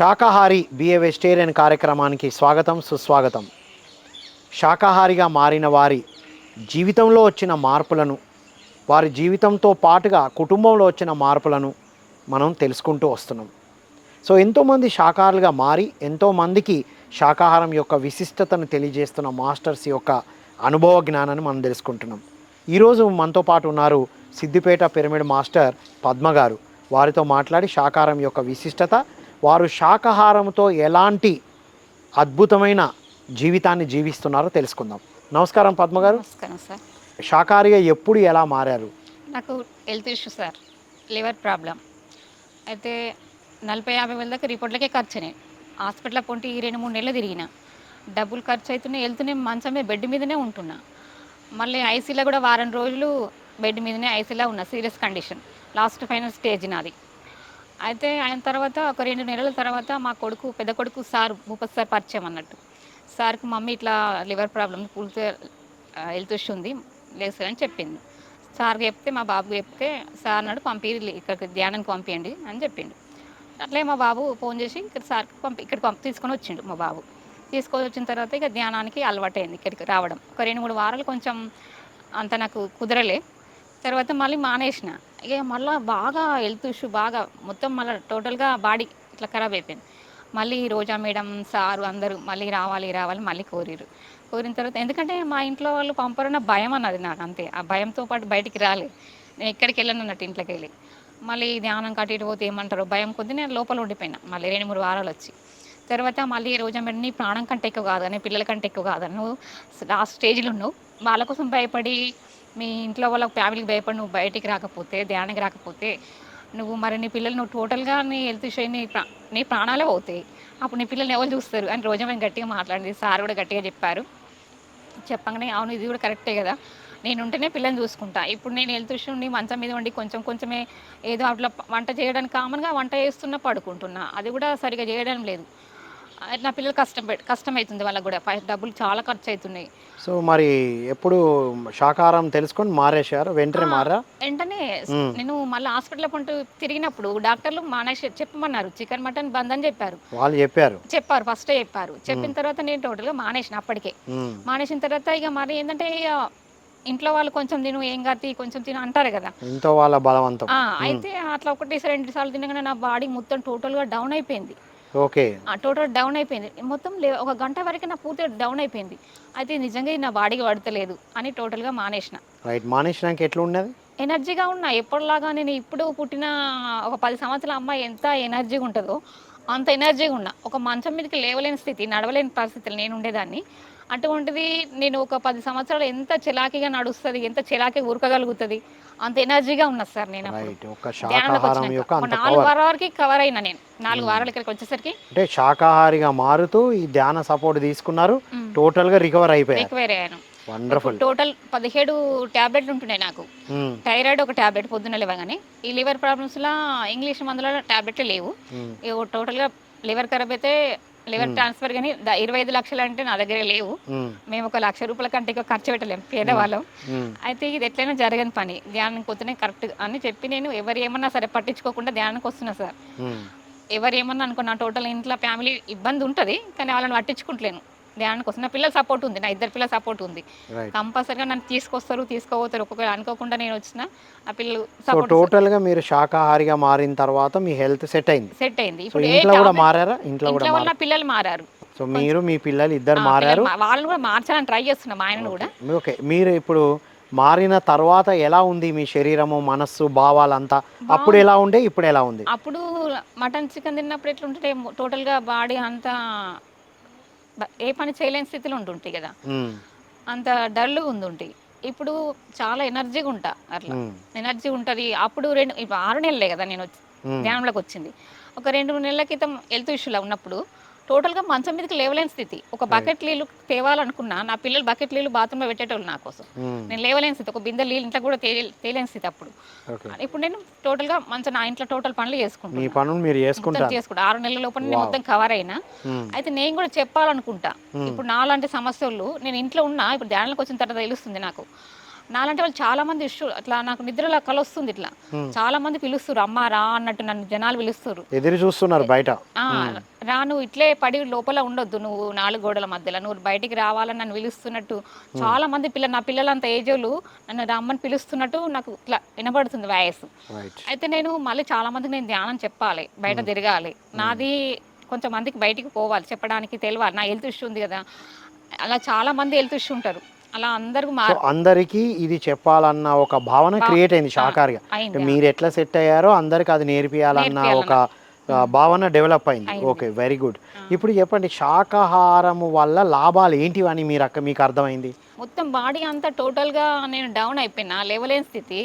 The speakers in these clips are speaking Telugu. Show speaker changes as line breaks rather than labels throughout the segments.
శాకాహారి బిఏ వెజిటేరియన్ కార్యక్రమానికి స్వాగతం సుస్వాగతం. శాకాహారిగా మారిన వారి జీవితంలో వచ్చిన మార్పులను వారి జీవితంతో పాటుగా కుటుంబంలో వచ్చిన మార్పులను మనం తెలుసుకుంటూ వస్తున్నాం. సో ఎంతోమంది శాకాహారులుగా మారి ఎంతోమందికి శాకాహారం యొక్క విశిష్టతను తెలియజేస్తున్న మాస్టర్స్ యొక్క అనుభవ జ్ఞానాన్ని మనం తెలుసుకుంటున్నాం. ఈరోజు మనతో పాటు ఉన్నారు సిద్దిపేట పిరమిడ్ మాస్టర్ పద్మ గారు వారితో మాట్లాడి శాకాహారం యొక్క విశిష్టత వారు శాకాహారంతో ఎలాంటి అద్భుతమైన జీవితాన్ని జీవిస్తున్నారో తెలుసుకుందాం. నమస్కారం పద్మ గారు.
నమస్కారం సార్.
శాకాహారిగా ఎప్పుడు ఎలా మారారు?
నాకు health issue sir liver problem. అయితే నలభై యాభై వేల దాకా రిపోర్ట్లకే ఖర్చు అయినాయి. హాస్పిటల్ పొంటి ఈ రెండు మూడు నెలలు తిరిగిన. డబ్బులు ఖర్చు అవుతున్నాయి వెళ్తూనే మంచం మీద బెడ్ మీదనే ఉంటున్నా. మళ్ళీ ఐసీలో కూడా వారం రోజులు బెడ్ మీదనే ఐసీలో ఉన్నా serious condition. Last final stage నాది. అయితే ఆయన తర్వాత ఒక రెండు నెలల తర్వాత మా కొడుకు పెద్ద కొడుకు సార్ భూపతి సార్ పరిచయం అన్నట్టు. సార్కి మమ్మీ ఇట్లా లివర్ ప్రాబ్లం పూర్తి హెల్త్ ఇష్యూ ఉంది లేదు సార్ అని చెప్పింది. సార్ చెప్తే మా బాబు చెప్తే సార్ అన్నాడు పంపి ఇక్కడికి ధ్యానానికి పంపించండి అని చెప్పిండు. అట్లే మా బాబు ఫోన్ చేసి ఇక్కడ సార్కి పంపి ఇక్కడ పంపి తీసుకొని వచ్చిండు మా బాబు. తీసుకొని వచ్చిన తర్వాత ఇక ధ్యానానికి అలవాటైంది ఇక్కడికి రావడం. ఒక రెండు మూడు వారాలు కొంచెం అంత నాకు కుదరలే. తర్వాత మళ్ళీ మానేసిన. ఇక మళ్ళీ బాగా హెల్త్ ఇష్యూ బాగా మొత్తం మళ్ళీ టోటల్గా బాడీ ఇట్లా ఖరాబ్ అయిపోయింది. మళ్ళీ రోజా మేడం సారు అందరూ మళ్ళీ రావాలి రావాలి మళ్ళీ కోరిరు కోరిన తర్వాత ఎందుకంటే మా ఇంట్లో వాళ్ళు పంపరన్న భయం అన్నది నాకు అంతే. ఆ భయంతో పాటు బయటికి రాలే. నేను ఎక్కడికి వెళ్ళను అన్నట్టు ఇంట్లోకి వెళ్ళి. మళ్ళీ ధ్యానం కట్టి ఇటు పోతే ఏమంటారు భయం కొద్ది నేను లోపల ఉండిపోయినా. మళ్ళీ రెండు మూడు వారాలు వచ్చి. తర్వాత మళ్ళీ రోజా మేడం నీ ప్రాణం కంటే ఎక్కువ కాదని పిల్లల కంటే ఎక్కువ కాదని నువ్వు లాస్ట్ స్టేజ్లో ఉన్నావు. వాళ్ళ కోసం భయపడి మీ ఇంట్లో వాళ్ళ ఫ్యామిలీకి భయపడి నువ్వు బయటికి రాకపోతే ధ్యానానికి రాకపోతే నువ్వు మరి నీ పిల్లలు నువ్వు టోటల్గా నీ హెల్త్ ఇష్యూ నీ ప్రా నీ ప్రాణాలే పోతాయి. అప్పుడు నీ పిల్లల్ని ఎవరు చూస్తారు? అని రోజా మేము గట్టిగా మాట్లాడింది. సార్ కూడా గట్టిగా చెప్పారు. చెప్పగానే అవును ఇది కూడా కరెక్టే కదా. నేను ఉంటేనే పిల్లల్ని చూసుకుంటా. ఇప్పుడు నేను హెల్త్ ఇష్యూ ఉండి మంచం మీద ఉండి కొంచెం కొంచెమే ఏదో అట్లా వంట చేయడానికి కామన్గా వంట చేస్తున్నా పడుకుంటున్నా. అది కూడా సరిగా చేయడం లేదు. నా పిల్లలు కష్టం పెట్ కష్టం అవుతుంది వాళ్ళకి కూడా. పై డబ్బులు చాలా ఖర్చు అవుతున్నాయి
సో మరి ఎప్పుడు శాకాహారం తెలుసుకొని మారేశారు? వెంటనే మారా?
వెంటనే
మ్మ్.
నేను మళ్ళీ హాస్పిటల్ పంటూ తిరిగినప్పుడు డాక్టర్లు మానేసి చెప్పమన్నారు. చికెన్ మటన్ బంద్ అని చెప్పారు.
వాళ్ళు చెప్పారు.
చెప్పారు ఫస్టే చెప్పారు. చెప్పిన తర్వాత నేను టోటల్గా మానేసిన అప్పటికే.
ఉమ్,
మానేసిన తర్వాత ఇక మరి ఏంటంటే ఇక ఇంట్లో వాళ్ళు కొంచెం తిను ఏం కాదు కొంచెం తిను అంటారు కదా.
ఎంతో వాళ్ళ బలవంతం.
ఆ, అయితే అట్లా ఒకటి రెండు సార్లు తినగానే నా బాడీ మొత్తం టోటల్గా డౌన్ అయిపోయింది.
ఓకే.
ఆ టోటల్ డౌన్ అయిపోయింది. మొత్తం ఒక గంట వరకు నా పూర్తిగా డౌన్ అయిపోయింది. అయితే నిజంగా నా బాడీకి పడతలేదు అని టోటల్గా మానేసిన.
రైట్ మానేసినాక ఎట్లా ఉండేది
ఎనర్జీగా ఉన్నా. ఎప్పటిలాగా నేను ఇప్పుడు పుట్టిన ఒక పది సంవత్సరాల అమ్మాయి ఎంత ఎనర్జీగా ఉంటుందో అంత ఎనర్జీగా ఉన్నా. ఒక మంచం మీదకి లేవలేని స్థితి నడవలేని పరిస్థితులు నేను ఉండేదాన్ని. అటువంటిది నేను ఒక పది సంవత్సరాలు ఎంత చిలాకీగా నడుస్తుంది ఎంత చిలాకీ ఉరకగలుగుతుంది అంత ఎనర్జీగా ఉన్నా సార్ నేను నాలుగు వారాల వరకు కవర్ అయినా నేను. నాలుగు వారాల ఇక్కడికి వచ్చేసరికి.
అంటే శాకాహారిగా మారుతూ ఈ ధ్యాన సపోర్ట్ తీసుకున్నారు. టోటల్గా రికవర్ అయిపోయారు.
రికవర్ అయ్యాను.
వండర్ఫుల్
టోటల్ పదిహేడు ట్యాబ్లెట్లు ఉంటున్నాయి నాకు. థైరాయిడ్ ఒక ట్యాబ్లెట్ పొద్దున్న లేవగానే. ఈ లివర్ ప్రాబ్లమ్స్లో ఇంగ్లీష్ మందుల ట్యాబ్లెట్లు లేవు. ఇగో టోటల్గా లివర్ ఖరాబ్ అయితే లివర్ ట్రాన్స్ఫర్ కానీ ఇరవై ఐదు లక్షలు అంటే నా దగ్గర లేవు. మేము. ఒక లక్ష రూపాయల కంటే ఎక్కువ ఖర్చు పెట్టలేము పేదవాళ్ళం. అయితే ఇది ఎట్లయినా జరగని పని. ధ్యానానికి పోతేనే కరెక్ట్ అని చెప్పి నేను ఎవరు ఏమన్నా సరే పట్టించుకోకుండా ధ్యానానికి వస్తున్నా సార్. ఎవరు ఏమన్నా అనుకో నా టోటల్ ఇంట్లో ఫ్యామిలీ ఇబ్బంది ఉంటుంది కానీ వాళ్ళని పట్టించుకుంటలేను. ధ్యానానికి వస్తున్న పిల్లల సపోర్ట్ ఉంది నా ఇద్దరు పిల్లల సపోర్ట్ ఉంది. కంపల్సరిగా నన్ను తీసుకొస్తారు తీసుకోపోతారు. ఒక్కొక్కరు అనుకోకుండా నేను వచ్చిన ఆ పిల్లలు సపోర్ట్
టోటల్గా మీరు శాకాహారిగా మారిన తర్వాత మీ హెల్త్ సెట్ అయింది.
సెట్ అయింది. ఇప్పుడు
ఇంట్లో కూడా మారారా? ఇంట్లో కూడా మారారు
పిల్లలు మారారు.
సో మీరు మీ పిల్లలు ఇద్దరు మారారు.
వాళ్ళని కూడా మార్చాలని ట్రై చేస్తున్నా మా ఆయనను కూడా.
ఓకే మీరు ఇప్పుడు మారిన తర్వాత ఎలా ఉంది మీ శరీరము మనస్సు భావాలంతా? అప్పుడు ఎలా ఉండే ఇప్పుడు ఎలా ఉంది?
అప్పుడు మటన్ చికెన్ తిన్నప్పుడు ఎట్లుంటే టోటల్గా బాడీ అంతా ఏ పని చేయలేని స్థితిలో ఉంటుంటాయి కదా. అంత డల్గా ఉండుంటి ఇప్పుడు చాలా ఎనర్జీగా ఉంటా అట్లా. ఎనర్జీ ఉంటుంది అప్పుడు రెండు ఇప్పుడు ఆరు నెలలే కదా నేను. ధ్యానంలోకి వచ్చింది ఒక రెండు మూడు నెలల క్రితం హెల్త్ ఇష్యూలో ఉన్నప్పుడు టోటల్గా మంచం మీదకి లేవలేని స్థితి. ఒక బకెట్ నీళ్ళు తేవాలనుకున్నా నా పిల్లలు బకెట్ నీళ్ళు బాత్రూంలో పెట్టేటోళ్ళు నా కోసం.
మ్మ్.
నేను లేవలేని స్థితి. ఒక బిందె నీళ్ళు ఇంట్లో కూడా తేలి తేలేని స్థితి అప్పుడు. ఇప్పుడు నేను టోటల్గా మంచి నా ఇంట్లో టోటల్ పనులు చేసుకుంటాను చేసుకుంటా. ఆరు నెలల లోపల నేను మొత్తం కవర్ అయినా.
మ్మ్.
అయితే నేను కూడా చెప్పాలనుకుంటా. ఇప్పుడు నాలాంటి సమస్యలు నేను ఇంట్లో ఉన్నా ఇప్పుడు ధ్యానంలోకి వచ్చిన తర్వాత తెలుస్తుంది నాకు. నాలంటే వాళ్ళు చాలా మంది ఇష్యూ అట్లా నాకు నిద్రలో కల వస్తుంది ఇట్లా. చాలా మంది పిలుస్తారు అమ్మా రా అన్నట్టు నన్ను జనాలు పిలుస్తారు
ఎదురు చూస్తున్నారు బయట.
రా నువ్వు ఇట్లే పడి లోపల ఉండొద్దు నువ్వు నాలుగు గోడల మధ్యలో. నువ్వు బయటికి రావాలని నన్ను పిలుస్తున్నట్టు. చాలా మంది పిల్ల నా పిల్లలంత ఏజ్ వాళ్ళు నన్ను రమ్మని పిలుస్తున్నట్టు నాకు ఇట్లా వినబడుతుంది వాయిస్.
రైట్
అయితే నేను మళ్ళీ చాలా మందికి నేను ధ్యానం చెప్పాలి బయట తిరగాలి. నాది కొంచెం మందికి బయటికి పోవాలి చెప్పడానికి తెలియాలి నా హెల్త్ ఇష్యూ ఉంది కదా. అలా చాలా మంది హెల్త్ ఇష్యూ ఉంటారు. అలా అందరికి
అందరికీ ఇది చెప్పాలన్న ఒక భావన క్రియేట్ అయింది షాకారిగా. మీరు ఎట్లా సెట్ అయ్యారో అందరికి అది నేర్పియాలన్న ఒక భావన డెవలప్ అయింది. ఓకే వెరీ గుడ్ ఇప్పుడు చెప్పండి శాకాహారము వల్ల లాభాలు ఏంటివని మీరు అక్క మీకు అర్థమైంది?
మొత్తం బాడీ అంతా టోటల్గా నేను డౌన్ అయిపోయినా లేవలేని స్థితి.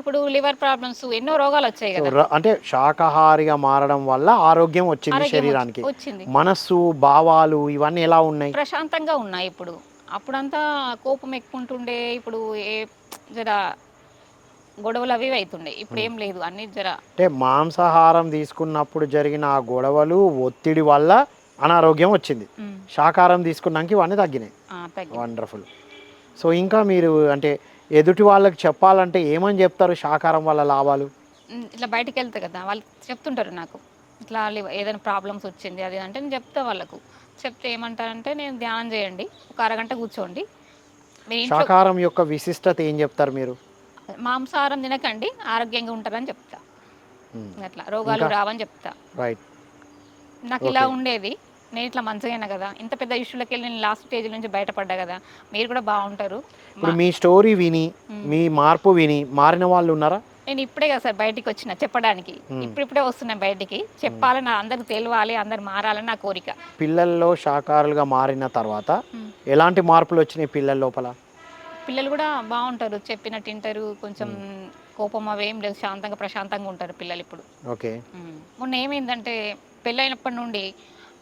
ఇప్పుడు లివర్ ప్రాబ్లమ్స్ ఎన్నో రోగాలు వచ్చాయి కదా.
అంటే శాకాహారిగా మారడం వల్ల ఆరోగ్యం వచ్చింది శరీరానికి. మనస్సు భావాలు ఇవన్నీ ఎలా ఉన్నాయి?
ప్రశాంతంగా ఉన్నాయి ఇప్పుడు. అప్పుడంతా కోపం ఎక్కుంటుండే ఇప్పుడు ఏ జర గొడవలు అవి అవుతుండే ఇప్పుడు ఏం లేదు అన్ని జర
అంటే మాంసాహారం తీసుకున్నప్పుడు జరిగిన ఆ గొడవలు ఒత్తిడి వల్ల అనారోగ్యం వచ్చింది. శాకాహారం తీసుకున్నాక ఇవన్నీ తగ్గినాయి. వండర్ఫుల్ సో ఇంకా మీరు అంటే ఎదుటి వాళ్ళకి చెప్పాలంటే ఏమని చెప్తారు శాకాహారం వల్ల లాభాలు?
ఇట్లా బయటికి వెళ్తా కదా వాళ్ళు చెప్తుంటారు నాకు. ఇట్లా ఏదైనా ప్రాబ్లమ్స్ వచ్చింది అది అంటే నేను చెప్తా వాళ్ళకు. చెప్తే ఏమంటారంటే నేను ధ్యానం చేయండి ఒక అరగంట కూర్చోండి. మీ ఇంట్లో
శాకాహారం యొక్క విశిష్టత ఏం చెప్తారు మీరు?
మాంసాహారం తినకండి ఆరోగ్యంగా ఉంటారని చెప్తా. అట్లా రోగాలు రావని చెప్తా.
రైట్.
నాకు ఇలా ఉండేది. నేను ఇట్లా మంచిగా కదా. ఇంత పెద్ద ఇష్యూలకి వెళ్ళి నేను లాస్ట్ స్టేజ్ నుంచి బయటపడ్డా కదా. మీరు కూడా బాగుంటారు.
ఇప్పుడు మీ స్టోరీ విని మీ మార్పు విని మారిన వాళ్ళు ఉన్నారా?
నేను ఇప్పుడే కదా సార్ బయటికి వచ్చిన చెప్పడానికి. ఇప్పుడిప్పుడే వస్తున్నా బయటికి. చెప్పాలని అందరికి తెలియాలి అందరు మారాలని నా కోరిక.
పిల్లల్లో శాకాహారులుగా మారిన తర్వాత
మ్మ్.
ఎలాంటి మార్పులు వచ్చినాయి పిల్లల లోపల?
పిల్లలు కూడా బాగుంటారు చెప్పినట్టు వింటారు కొంచెం కోపం అవేం లేదు శాంతంగా ప్రశాంతంగా ఉంటారు పిల్లలు ఇప్పుడు.
ఓకే.
మొన్న ఏమైందంటే పెళ్ళైనప్పటి నుండి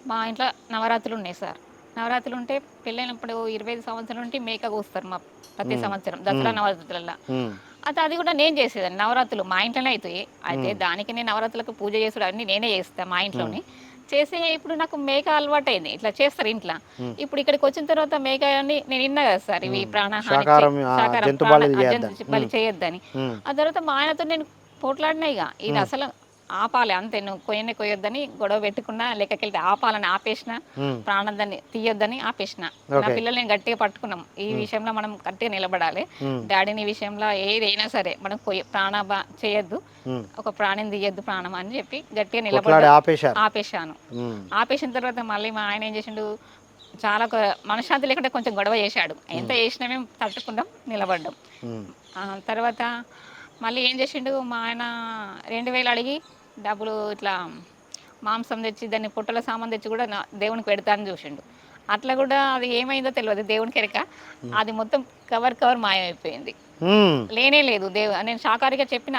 మా ఇంట్లో నవరాత్రులు ఉన్నాయి సార్. నవరాత్రులు ఉంటే పెళ్ళైనప్పుడు ఇరవై ఐదు సంవత్సరాల నుండి మేక కోస్తారు మా ప్రతి సంవత్సరం దసరా నవరాత్రులలో. అయితే అది కూడా నేను చేసేదాన్ని. నవరాత్రులు మా ఇంట్లోనే అవుతాయి అయితే దానికి నేను నవరాత్రులకు పూజ చేసుడు అన్ని నేనే చేస్తాను మా ఇంట్లోనే. చేసి ఇప్పుడు నాకు మేక అలవాటు అయింది ఇట్లా చేస్తారు ఇంట్లో. ఇప్పుడు ఇక్కడికి వచ్చిన తర్వాత మేక అని నేను విన్నా కదా సార్ ఇవి ప్రాణహాని
చేయొద్దని.
బలి. ఆ తర్వాత మా ఆయనతో నేను పోట్లాడినా ఇక. ఇది అసలు ఆపాలి. అంతే నువ్వు కొయ్యనే కొయ్యొద్దని గొడవ పెట్టుకున్నా లెక్కకెళ్తే ఆపాలని ఆపేసిన. ప్రాణాన్ని తీయొద్దని ఆపేసిన. నా. పిల్లల్ని గట్టిగా పట్టుకున్నాం. ఈ విషయంలో మనం గట్టిగా నిలబడాలి. డాడీని విషయంలో ఏదైనా సరే మనం ప్రాణ చేయొద్దు. ఒక ప్రాణిని తీయొద్దు ప్రాణం అని చెప్పి గట్టిగా నిలబడి ఆపేశాను. ఆపేసిన తర్వాత మళ్ళీ మా ఆయన ఏం చేసిండు చాలా మనశ్శాంతి లేకుండా కొంచెం గొడవ చేశాడు. ఎంత చేసినా మేము తట్టుకున్నాం నిలబడ్డాం. తర్వాత మళ్ళీ ఏం చేసిండు? మా ఆయన రెండు వేలు అడిగి డబ్బులు ఇట్లా మాంసం తెచ్చి దాన్ని పుట్టల సామాన్ తెచ్చి కూడా దేవునికి పెడతానని చూసిండు. అట్లా కూడా అది ఏమైందో తెలియదు దేవునికి ఎరక. అది మొత్తం కవర్ కవర్ మాయమైపోయింది. లేనే లేదు దేవు నేను శాకాహారిగా చెప్పిన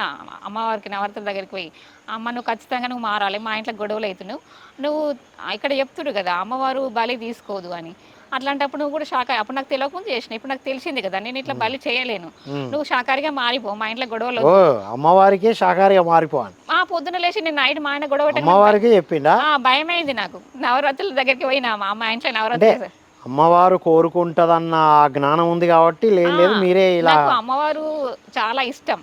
అమ్మవారికి నవరాత్రుల దగ్గరికి పోయి అమ్మ నువ్వు ఖచ్చితంగా నువ్వు మారాలి మా ఇంట్లో గొడవలు అవుతున్నావు. నువ్వు ఇక్కడ చెప్తుడు కదా అమ్మవారు బలి తీసుకోదు అని. అట్లాంటప్పుడు నువ్వు కూడా శాఖ అప్పుడు నాకు తెలియకుండా చేసిన ఇప్పుడు నాకు తెలిసింది కదా నేను ఇట్లా బలి చేయలేను. నువ్వు శాకాహారిగా మారిపో మా ఇంట్లో గొడవలు
అమ్మవారికే శాకాహారిగా మారిపోవాలి
ఆ పొద్దున లేచి నేను నైట్ మా ఆయన గొడవ
అమ్మవారికే చెప్పిండా?
ఆ, భయమైంది నాకు. నవరాత్రుల దగ్గరికి పోయినా మా అమ్మ ఇంట్లో
అంటే
నవరాత్రులు
అమ్మవారు కోరుకుంటదన్న జ్ఞానం ఉంది కాబట్టి లేదు మీరే ఇలా
అమ్మవారు చాలా ఇష్టం.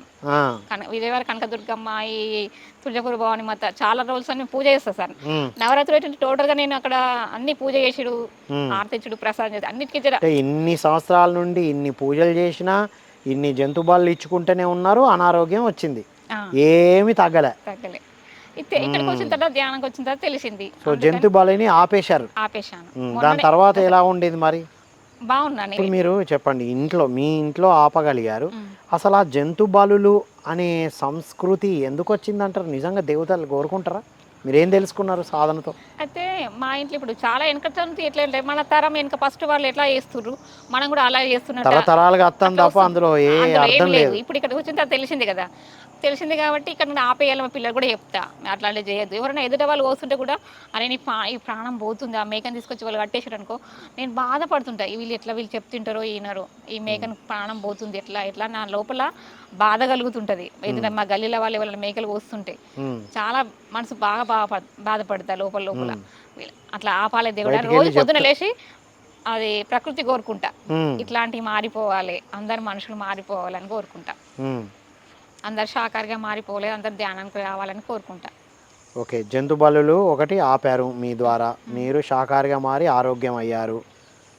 విజయవాడ కనకదుర్గమ్మ ఈ తులజపూర్ భవాని మాత చాలా రోజులు అన్ని పూజ చేస్తా సార్.
మ్మ్.
నవరాత్రి ఏంటంటే టోటల్గా నేను అక్కడ అన్ని పూజ చేసుడు. ఆర్తించుడు ప్రసాదం చేసి అన్నిటికీ
ఇన్ని సంవత్సరాల నుండి ఇన్ని పూజలు చేసినా ఇన్ని జంతు బాళ్ళు ఇచ్చుకుంటూనే ఉన్నారు అనారోగ్యం వచ్చింది. ఏమి తగ్గలే.
తగ్గలే. ఇక్కడికి వచ్చిన తర్వాత ధ్యానంకి వచ్చిన తర్వాత తెలిసింది.
సో జంతు బలిని ఆపేశారు.
ఆపేశాను.
దాని తర్వాత ఎలా ఉండేది మరి?
బాగున్నాను
ఇప్పుడు మీరు చెప్పండి ఇంట్లో మీ ఇంట్లో ఆపగలిగారు. అసలు ఆ జంతు బలులు అనే సంస్కృతి ఎందుకు వచ్చిందంటారు? నిజంగా దేవతలు కోరుకుంటారా? మీరేం తెలుసుకున్నారు సాధనతో?
అయితే మా ఇంట్లో ఇప్పుడు చాలా వెనక నుంచి ఎట్లా అంటే మన తరం వెనక ఫస్ట్ వాళ్ళు ఎట్లా చేస్తుర్రు? మనం కూడా అలా చేస్తున్నట్టు
తరతరాలుగా అత్తం తప్ప అందులో ఏ అర్థం
లేదు. ఇప్పుడు ఇక్కడ వచ్చిన తర్వాత తెలిసింది కదా. తెలిసింది కాబట్టి ఇక్కడ నేను ఆపేయాలి మా పిల్లలు కూడా చెప్తా. అట్లాంటివి చేయొద్దు. ఎవరైనా ఎదుట వాళ్ళు వస్తుంటే కూడా అరే నీ పా ఈ ప్రాణం పోతుంది? ఆ మేకని తీసుకొచ్చి వాళ్ళు కట్టేసారు అనుకో. నేను బాధపడుతుంటా. వీళ్ళు ఎట్లా వీళ్ళు చెప్తుంటారో ఈనరో ఈ మేకను ప్రాణం పోతుంది ఎట్లా ఎట్లా? నా లోపల బాధ కలుగుతుంటది. ఏదైనా మా గల్లీలో వాళ్ళు ఎవరైనా మేకలు వస్తుంటే చాలా మనసు బాగా బాధ బాధపడతా లోపల లోపల. అట్లా ఆపాలి దేవుడా. రోజు పొద్దున లేచి అది ప్రకృతి కోరుకుంటా. ఇట్లాంటివి మారిపోవాలి. అందరు మనుషులు మారిపోవాలని కోరుకుంటా. అందరు శాకాహారిగా మారిపోవాలి అందరు ధ్యానానికి రావాలని కోరుకుంటా.
ఓకే జంతు బలులు ఒకటి ఆపారు మీ ద్వారా. మీరు శాకాహారిగా మారి ఆరోగ్యం అయ్యారు.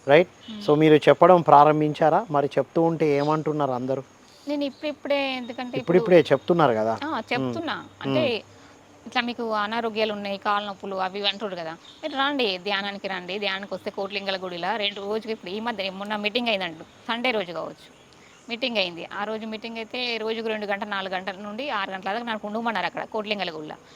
రైట్? సో మీరు చెప్పడం ప్రారంభించారా? మరి చెప్తూ ఉంటే ఏమంటున్నారు అందరూ?
నేను ఇప్పుడిప్పుడే ఎందుకంటే ఇప్పుడు
ఇప్పుడిప్పుడే చెప్తున్నారు కదా?
చెప్తున్నా. అంటే ఇట్లా మీకు అనారోగ్యాలు ఉన్నాయి కాళ్ళ నొప్పులు అవి అంటారు కదా. మీరు రండి ధ్యానానికి రండి. ధ్యానానికి వస్తే కోట్లింగల గుడిలో రెండు రోజుకి ఇప్పుడు ఈ మధ్య మొన్న మీటింగ్ అయిందంటు. సండే రోజు కావచ్చు. మీటింగ్ అయింది. ఆ రోజు మీటింగ్ అయితే రోజుకు రెండు గంటల నాలుగు గంటల నుండి ఆరు గంటల దాకా నాకు ఉండమన్నారు అక్కడ కోట్లింగల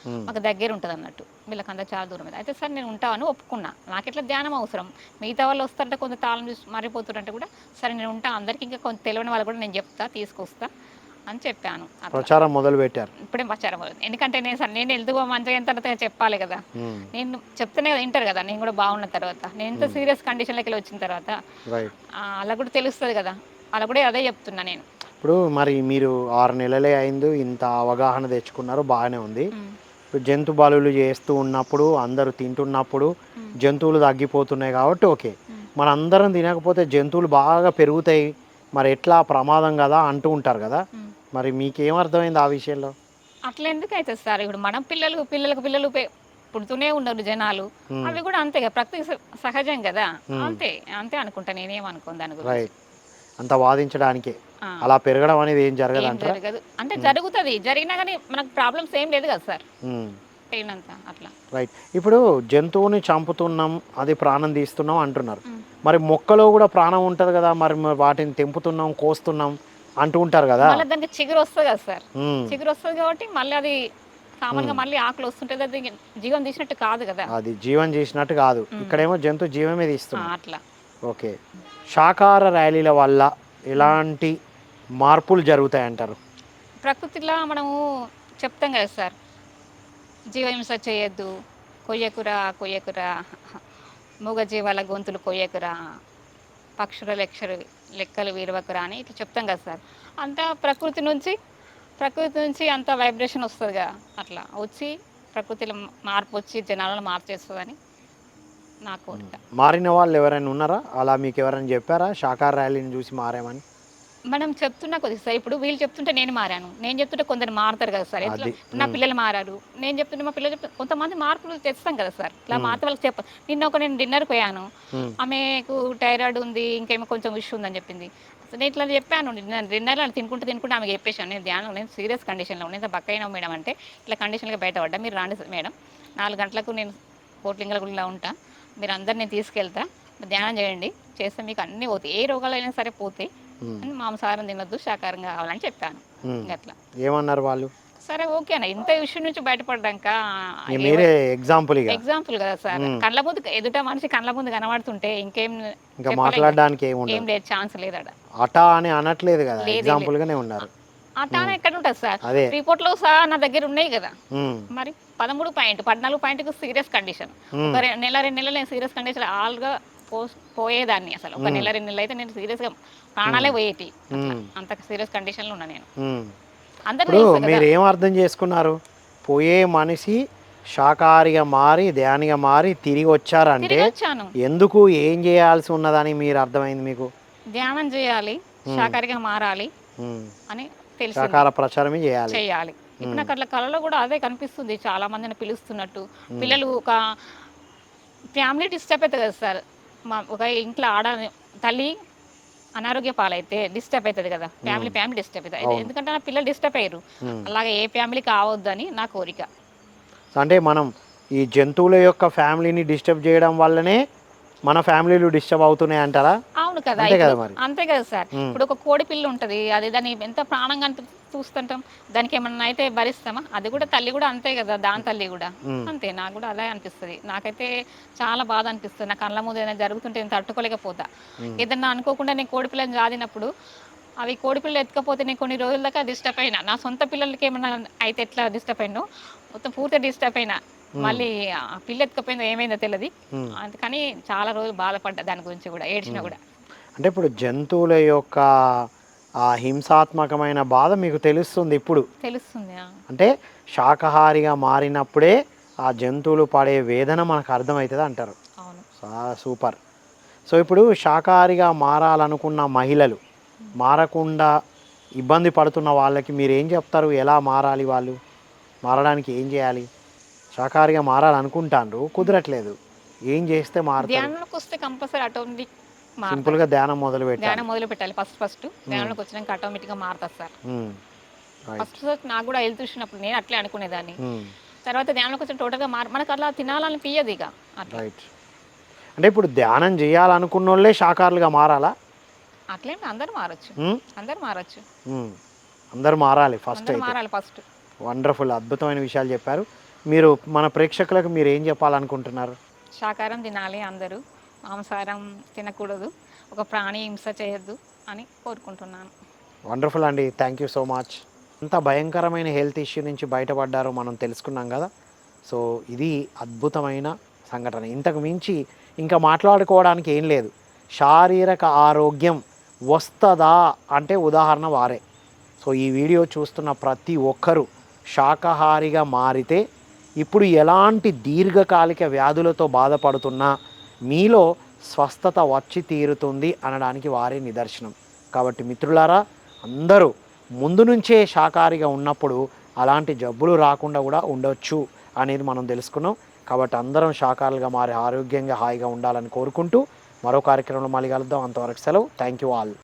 ఉమ్,
మాకు దగ్గర ఉంటుంది అన్నట్టు. వీళ్ళకంతా చాలా దూరం అయితే సార్ నేను ఉంటాను ఒప్పుకున్నా. నాకు ఇట్లా ధ్యానం అవసరం? మిగతా వాళ్ళు వస్తారంటే కొంత తాళం చూసి మారిపోతుంటే కూడా సరే నేను ఉంటా. అందరికీ ఇంకా కొంత తెలియని వాళ్ళు కూడా నేను చెప్తా తీసుకొస్తా అని చెప్పాను.
ప్రచారం మొదలు పెట్టారు.
ఇప్పుడే ప్రచారం అవుతుంది ఎందుకంటే నేను సార్ నేను వెళ్తూ మంచిగా తర్వాత చెప్పాలి కదా. నేను చెప్తేనే కదా వింటారు కదా. నేను కూడా బాగున్న తర్వాత. నేను ఎంత సీరియస్ కండిషన్లోకి వెళ్ళి వచ్చిన తర్వాత అలా కూడా తెలుస్తుంది కదా. అలా కూడా అదే చెప్తున్నా నేను.
ఇప్పుడు మరి మీరు ఆరు నెలలే అయింది ఇంత అవగాహన తెచ్చుకున్నారు బాగానే ఉంది. ఇప్పుడు జంతు బలులు చేస్తూ ఉన్నప్పుడు అందరూ తింటున్నప్పుడు జంతువులు తగ్గిపోతున్నాయి కాబట్టి ఓకే. మన అందరం తినకపోతే జంతువులు బాగా పెరుగుతాయి. మరి ఎట్లా ప్రమాదం కదా అంటూ ఉంటారు కదా. మరి మీకేం అర్థమైంది ఆ విషయంలో?
అట్లా ఎందుకు అవుతుంది సార్? ఇప్పుడు మనం పిల్లలు పిల్లలకు పిల్లలు పుడుతూనే ఉన్నారు జనాలు. అవి కూడా అంతే కదా ప్రకృతి సహజం కదా. అంతే అంతే అనుకుంటా నేనేం అనుకోను దాని గురించి.
అంత వాదించడానికే. అలా పెరగడం అనేది ఏం
జరగదు అంటే జరుగుతుంది. జరిగినా కానీ మనకు ప్రాబ్లమ్స్ ఏం లేదు కదా సార్. అట్లా.
రైట్. ఇప్పుడు జంతువుని చంపుతున్నాం అది ప్రాణం తీస్తున్నాం అంటున్నారు. మరి మొక్కలో కూడా ప్రాణం ఉంటుంది కదా మరి వాటిని తెంపుతున్నాం కోస్తున్నాం అంటూ ఉంటారు కదా.
దానికి చిగురు వస్తుంది కదా సార్. చిగురు వస్తుంది కాబట్టి మళ్ళీ అది కామన్గా మళ్ళీ ఆకులు వస్తుంటుంది అది జీవం తీసినట్టు కాదు కదా.
అది జీవం చేసినట్టు కాదు. ఇక్కడేమో జంతు జీవమే తీస్తుంది
అట్లా.
ఓకే. శాకార ర్యాలీల వల్ల ఎలాంటి మార్పులు జరుగుతాయంటారు?
ప్రకృతిలో మనము చెప్తాం కదా సార్. జీవహింస చేయొద్దు కొయ్యకురా కొయ్యకురా మూగజీవాల గొంతులు కొయ్యకురా పక్షుల లెక్కలు లెక్కలు వీరవకురా అని ఇట్లా చెప్తాం కదా సార్. అంతా ప్రకృతి నుంచి ప్రకృతి నుంచి అంత వైబ్రేషన్ వస్తుంది కదా అట్లా వచ్చి ప్రకృతిలో మార్పు వచ్చి జనాలను మార్చేస్తుందని నా కోరిక.
మారిన వాళ్ళు ఎవరైనా ఉన్నారా? అలా మీకు ఎవరైనా చెప్పారా? శాకాహార ర్యాలీని చూసి మారామని?
మనం చెప్తున్నా కొద్దిగా సార్ ఇప్పుడు వీళ్ళు చెప్తుంటే నేను మారాను. నేను చెప్తుంటే కొందరు మారుతారు కదా సార్. ఎట్లా? నా పిల్లలు మారారు. నేను చెప్తుంటే మా పిల్లలు చెప్తే కొంతమంది మార్పులు తెస్తాం కదా సార్. ఇట్లా మారితే వాళ్ళకి చెప్ప నిన్న ఒక నేను డిన్నర్కి పోయాను. ఆమెకు థైరాయిడ్ ఉంది ఇంకేమో కొంచెం విష్ ఉందని చెప్పింది. అసలు నేను ఇట్లా చెప్పాను డిన్నర్ డిన్నర్లో తినుకుంటూ తినుకుంటూ ఆమెకి చెప్పేసాను నేను ధ్యానం నేను సీరియస్ కండిషన్లో నేను బక్కైనా మేడం అంటే ఇట్లా కండిషన్గా బయటపడ్డా. మీరు రాండి మేడం. నాలుగు గంటలకు నేను కోట్లింగల గుడిలో ఉంటా. మీరు అందరిని నేను తీసుకెళ్తా. ధ్యానం చేయండి. చేస్తే మీకు అన్నీ పోతాయి. ఏ రోగాలైనా సరే పోతాయి. అని మాంసాహారం తినొద్దు శాకాహారంగా కావాలని చెప్పాను. అట్లా.
ఏమన్నారు వాళ్ళు?
సరే ఓకే అన్న. ఇంత విషయం నుంచి బయటపడ్డాక
మీరే ఎగ్జాంపుల్
ఎగ్జాంపుల్ కదా సార్. కళ్ళ ముందు ఎదుట మనిషి కళ్ళ ముందు కనబడుతుంటే ఇంకేం
ఇంకా మాట్లాడడానికి
ఏం లేదు ఛాన్స్ లేదు
అటా అని అనట్లేదు కదా. ఎగ్జాంపుల్ గానే ఉన్నారు.
ఆ తాన ఎక్కడ ఉంటుంది సార్? రిపోర్ట్లో సహా నా దగ్గర ఉన్నాయి కదా. మరి పదమూడు పాయింట్ పద్నాలుగు పాయింట్కి సీరియస్ కండిషన్. ఒక నెల రెండు నెలలు నేను సీరియస్ కండిషన్ ఆల్గా పోయేదాన్ని అసలు. ఒక నెల రెండు నెలలు అయితే నేను సీరియస్గా ప్రాణాలే పోయేటి అంత సీరియస్ కండిషన్లో ఉన్నా నేను. అందరూ.
మీరు ఏం అర్థం చేసుకున్నారు? పోయే మనిషి శాకాహారిగా మారి ధ్యానిగా మారి తిరిగి వచ్చారంటే ఎందుకు ఏం చేయాల్సి ఉన్నదని మీరు అర్థమైంది మీకు?
ధ్యానం చేయాలి శాకాహారిగా మారాలి అని తెలిసి
శాకాహార ప్రచారమే చేయాలి.
చేయాలి. ఇప్పుడు నాకు అట్లా కళలో కూడా అదే కనిపిస్తుంది. చాలా మందిని పిలుస్తున్నట్టు. పిల్లలు ఒక ఫ్యామిలీ డిస్టర్బ్ అవుతుంది కదా సార్. మా ఒక ఇంట్లో ఆడ తల్లి అనారోగ్య పాలైతే డిస్టర్బ్ అవుతుంది కదా. ఫ్యామిలీ ఫ్యామిలీ డిస్టర్బ్ అవుతుంది. ఎందుకంటే నా పిల్లలు డిస్టర్బ్ అయ్యారు. అలాగే ఏ ఫ్యామిలీ కావద్దని నా కోరిక.
అంటే మనం ఈ జంతువుల యొక్క ఫ్యామిలీని డిస్టర్బ్ చేయడం వల్లనే మన ఫ్యామిలీలు డిస్టర్బ్ అవుతున్నాయి అంటారా
అవును కదా.
అంతే కదా
సార్. ఇప్పుడు ఒక కోడి పిల్ల ఉంటది అది దాన్ని ఎంత ప్రాణంగా చూస్తుంటాం? దానికి ఏమన్నా అయితే భరిస్తామా? అది కూడా తల్లి కూడా అంతే కదా దాని తల్లి కూడా. అంతే నాకు కూడా అదే అనిపిస్తుంది. నాకైతే చాలా బాధ అనిపిస్తుంది. నా కళ్ళ ముందు ఏదైనా జరుగుతుంటే నేను తట్టుకోలేకపోతా. ఏదన్నా అనుకోకుండా నేను కోడి పిల్లని జాదినప్పుడు అవి కోడి పిల్లలు ఎత్తుకపోతే నేను కొన్ని రోజుల దాకా డిస్టర్బ్ అయినా. నా సొంత పిల్లలకి ఏమన్నా అయితే ఎట్లా డిస్టర్బ్ అయినో మొత్తం పూర్తిగా డిస్టర్బ్ అయినా. మళ్ళీ ఆ పిల్ల ఎత్తుకపోయిందో ఏమైందో తెలియదు. అందుకని చాలా రోజులు బాధపడ్డా దాని గురించి కూడా ఏడ్చినా కూడా.
అంటే ఇప్పుడు జంతువుల యొక్క ఆ హింసాత్మకమైన బాధ మీకు తెలుస్తుంది ఇప్పుడు?
తెలుస్తుంది.
అంటే శాకాహారిగా మారినప్పుడే ఆ జంతువులు పడే వేదన మనకు అర్థమవుతుంది అంటారు. సూపర్. సో ఇప్పుడు శాకాహారిగా మారాలనుకున్న మహిళలు మారకుండా ఇబ్బంది పడుతున్న వాళ్ళకి మీరు ఏం చెప్తారు? ఎలా మారాలి వాళ్ళు? మారడానికి ఏం చేయాలి? శాకాహారిగా మారాలనుకుంటాండ్రు కుదరట్లేదు. ఏం చేస్తే మారుతారు?
ధ్యానంలోకి వస్తే కంపల్సరీ ఆటోమేటిక్ మారుతుంది
సింపుల్గా ధ్యానం మొదలు పెట్టాలి.
ధ్యానం మొదలు పెట్టాలి. ఫస్ట్ ఫస్ట్ ధ్యానంలోకి వచ్చినాక ఆటోమేటిక్గా మారుతుంది సార్.
ఉమ్, రైట్
ఫస్ట్ నాకు కూడా హెల్త్ చూసినప్పుడు నేను అట్లే అనుకునేదాన్ని.
ఉమ్,
తర్వాత ధ్యానంలోకి వచ్చిన టోటల్గా మార్ మనకు అలా తినాలని పియ్యదు ఇక.
అంటే ఇప్పుడు ధ్యానం చేయాలనుకున్న వాళ్ళే శాకాహారులుగా మారాలా?
అట్లేం అందరూ మారచ్చు. అందరూ మారచ్చు.
అందరూ మారాలి ఫస్ట్
మారాలి ఫస్ట్
వండర్ఫుల్ అద్భుతమైన విషయాలు చెప్పారు. మీరు మన ప్రేక్షకులకు మీరు ఏం చెప్పాలనుకుంటున్నారు?
శాకాహారం తినాలి అందరూ. మాంసాహారం తినకూడదు. ఒక ప్రాణి హింస చేయొద్దు అని కోరుకుంటున్నాను.
వండర్ఫుల్ అండి. థ్యాంక్ యూ సో మచ్ అంత భయంకరమైన హెల్త్ ఇష్యూ నుంచి బయటపడ్డారో మనం తెలుసుకున్నాం కదా. సో ఇది అద్భుతమైన సంఘటన. ఇంతకు మించి ఇంకా మాట్లాడుకోవడానికి ఏం లేదు. శారీరక ఆరోగ్యం వస్తుందా అంటే ఉదాహరణ వారే. సో ఈ వీడియో చూస్తున్న ప్రతి ఒక్కరూ శాకాహారిగా మారితే ఇప్పుడు ఎలాంటి దీర్ఘకాలిక వ్యాధులతో బాధపడుతున్నా మీలో స్వస్థత వచ్చి తీరుతుంది అనడానికి వారే నిదర్శనం. కాబట్టి మిత్రులారా అందరూ ముందు నుంచే శాకారిగా ఉన్నప్పుడు అలాంటి జబ్బులు రాకుండా కూడా ఉండొచ్చు అనేది మనం తెలుసుకున్నాం. కాబట్టి అందరం శాకాహారులుగా మారి ఆరోగ్యంగా హాయిగా ఉండాలని కోరుకుంటూ మరో కార్యక్రమంలో మళ్ళీ కలుద్దాం. అంతవరకు సెలవు. Thank you all